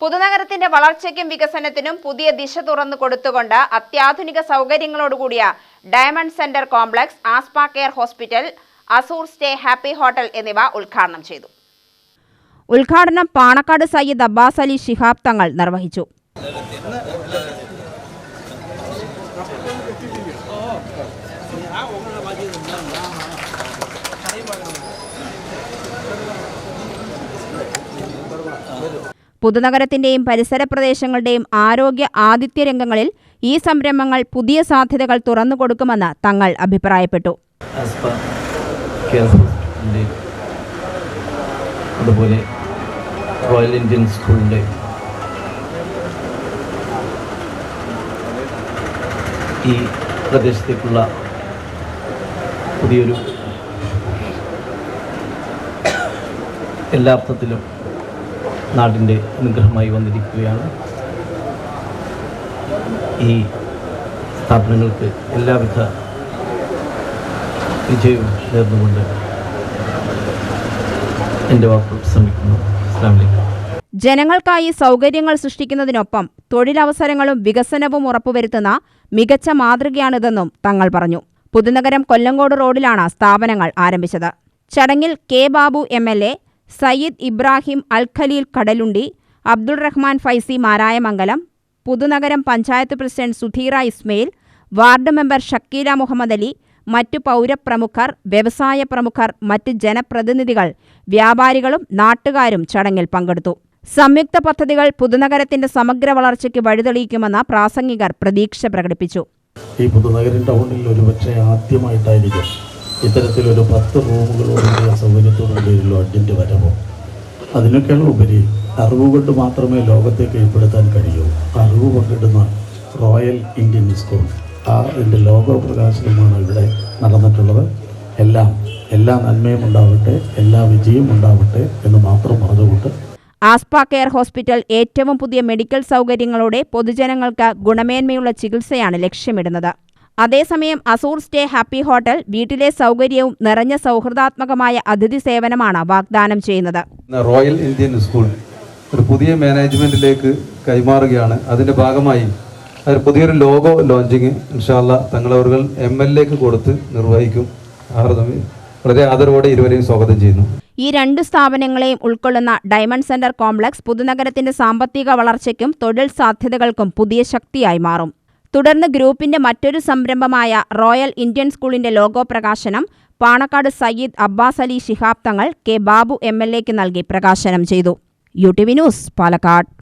പുതുനഗരത്തിന്റെ വളർച്ചയ്ക്കും വികസനത്തിനും പുതിയ ദിശ തുറന്നു കൊടുത്തുകൊണ്ട് അത്യാധുനിക സൗകര്യങ്ങളോടുകൂടിയ Diamond Centre Complex Aspa Care Hospital Azure Stay Happy Hotel എന്നിവ ഉദ്ഘാടനം ചെയ്തു. ഉദ്ഘാടനം പാണക്കാട് സയ്യിദ് അബ്ബാസ് അലി ഷിഹാബ് തങ്ങൾ നിർവഹിച്ചു. പുതുനഗരത്തിന്റെയും പരിസര പ്രദേശങ്ങളുടെയും ആരോഗ്യ ആതിഥ്യ രംഗങ്ങളിൽ ഈ സംരംഭങ്ങൾ പുതിയ സാധ്യതകൾ തുറന്നു കൊടുക്കുമെന്ന് തങ്ങൾ അഭിപ്രായപ്പെട്ടു. അതുപോലെ റോയൽ ഇന്ത്യൻ സ്കൂളിന്റെ ഈ പ്രദേശത്തേക്കുള്ള പുതിയൊരു എല്ലാ അർത്ഥത്തിലും നാടിന്റെ അനുഗ്രഹമായി വന്നിരിക്കുകയാണ്. ഈ സ്ഥാപനങ്ങൾക്ക് എല്ലാവിധ വിജയവും നേർന്നുകൊണ്ട് എന്റെ വാക്കുകൾ ശ്രമിക്കുന്നു അസ്ലാം വലൈക്കും ജനങ്ങൾക്കായി സൗകര്യങ്ങൾ സൃഷ്ടിക്കുന്നതിനൊപ്പം തൊഴിലവസരങ്ങളും വികസനവും ഉറപ്പുവരുത്തുന്ന മികച്ച മാതൃകയാണിതെന്നും തങ്ങൾ പറഞ്ഞു. പുതുനഗരം കൊല്ലങ്കോട് റോഡിലാണ് സ്ഥാപനങ്ങൾ ആരംഭിച്ചത്. ചടങ്ങിൽ K Babu M L A Sayyid Ibrahim Al Khaleel Kadalundi Abdul Rahman Faizy Marayamangalam Puthunagaram panchayat president Sudheera Ismail ward member Shakeela Muhammad Ali മറ്റു പൗരപ്രമുഖർ വ്യവസായ പ്രമുഖർ മറ്റ് ജനപ്രതിനിധികൾ വ്യാപാരികളും നാട്ടുകാരും ചടങ്ങിൽ പങ്കെടുത്തു. സംയുക്ത പദ്ധതികൾ പുതുനഗരത്തിന്റെ സമഗ്ര വളർച്ചയ്ക്ക് വഴിതെളിയിക്കുമെന്ന് പ്രാസംഗികർ പ്രതീക്ഷ പ്രകടിപ്പിച്ചു. ഈ പുതുനഗരം ടൗണിൽ ഒരുപക്ഷെ ആദ്യമായിട്ടായിരിക്കും. ഇത്തരത്തിലൊരു പത്ത് റൂമുകളോടുകൂടിയ ഒരു ലോഡ്ജിന്റെ വരവോ? അതിനൊക്കെയുള്ള ഉപരി അറിവ് കൊണ്ട് മാത്രമേ ലോകത്തെ കീഴ്പ്പെടുത്താൻ കഴിയൂ. അറിവ് പങ്കിടുന്ന റോയൽ ഇന്ത്യൻ സ്കൂൾ ആ അതിന്റെ ലോഗോ പ്രകാശനമാണ് ഇവിടെ നടന്നിട്ടുള്ളത്. എല്ലാം എല്ലാ നന്മയും ഉണ്ടാവട്ടെ എല്ലാ വിജയവും ഉണ്ടാവട്ടെ എന്ന് മാത്രം പറഞ്ഞുകൊണ്ട്. ആസ്പ കെയർ ഹോസ്പിറ്റൽ ഏറ്റവും പുതിയ മെഡിക്കൽ സൗകര്യങ്ങളോടെ പൊതുജനങ്ങൾക്ക് ഗുണമേന്മയുള്ള ചികിത്സയാണ് ലക്ഷ്യമിടുന്നത്. അതേസമയം അസൂർ സ്റ്റേ ഹാപ്പി ഹോട്ടൽ വീട്ടിലെ സൗകര്യവും നിറഞ്ഞ സൗഹൃദാത്മകമായ അതിഥി സേവനമാണ് വാഗ്ദാനം ചെയ്യുന്നത്. റോയൽ ഇന്ത്യൻ സ്കൂൾ ഒരു പുതിയ മാനേജ്മെന്റിലേക്ക് കൈമാറുകയാണ്. അതിന്റെ ഭാഗമായി ഒരു പുതിയൊരു ലോഗോ ലോഞ്ചിങ് ഇൻഷാല്ല തങ്ങളവറുകൾ എം എൽ എക്ക് കൊടുത്ത് നിർവഹിക്കും. വളരെ ആദരവോടെ ഇരുവരെയും സ്വാഗതം ചെയ്യുന്നു. ഈ രണ്ട് സ്ഥാപനങ്ങളെയും ഉൾക്കൊള്ളുന്ന ഡയമണ്ട് സെന്റർ കോംപ്ലക്സ് പുതുനഗരത്തിന്റെ സാമ്പത്തിക വളർച്ചയ്ക്കും തൊഴിൽ സാധ്യതകൾക്കും പുതിയ ശക്തിയായി മാറും. തുടർന്ന് ഗ്രൂപ്പിന്റെ മറ്റൊരു സംരംഭമായ റോയൽ ഇന്ത്യൻ സ്കൂളിന്റെ ലോഗോ പ്രകാശനം Panakkad Sayyid Abbas Ali Shihab Thangal K Babu M L എക്ക് നൽകി പ്രകാശനം ചെയ്തു. U T V news Palakkad.